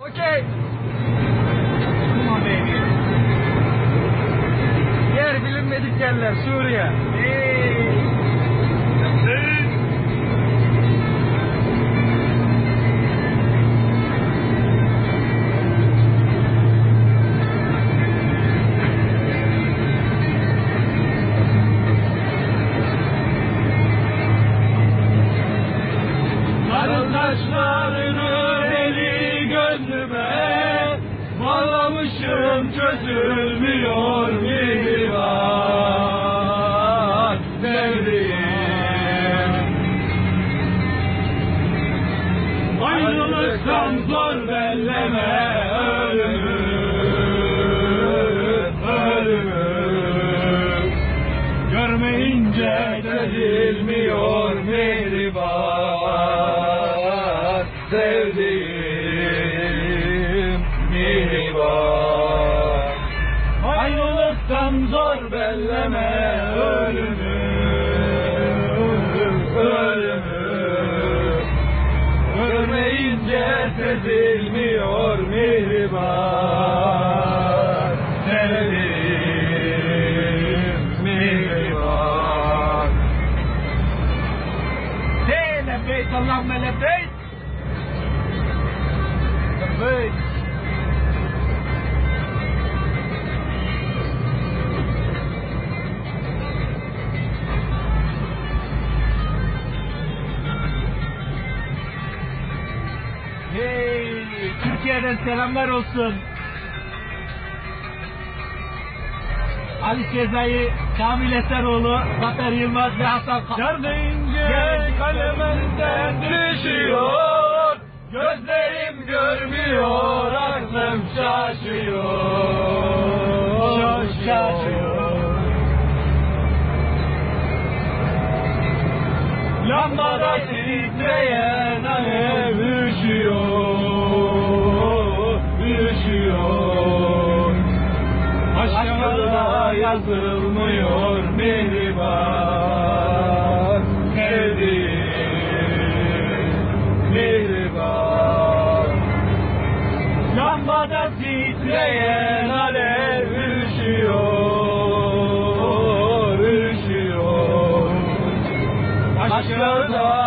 Okay. Come on baby. Yer bilinmedik yerler Suriye. Hey. Sarı taşlarını gönlüme Bağlamışım çözülmüyor var Sevdiğim. Ayrılıktan zor belleme Ölümü Ayrılıktan zor belleme ölümü Ölümü. Görmeyince sezilmiyor mihriban. Sevdiğim mihriban. Hey lebbeyk Allahümme lebbeyk Lebbeyk Hey, Türkiye'den selamlar olsun. Ali Sezai, Kamil Eseroğlu, Zafer Yılmaz ve Hasan Ka- Yar deyince Gel- kalemenden düşüyor Gözlerim görmüyor aklım şaşıyor Şaşıyor. Lambada titreyen alev üşüyor Üşüyor Aşkına yazılmıyor mihriban. Sevdiğim mihriban. Lambada titreyen alev üşüyor Üşüyor. Aşkına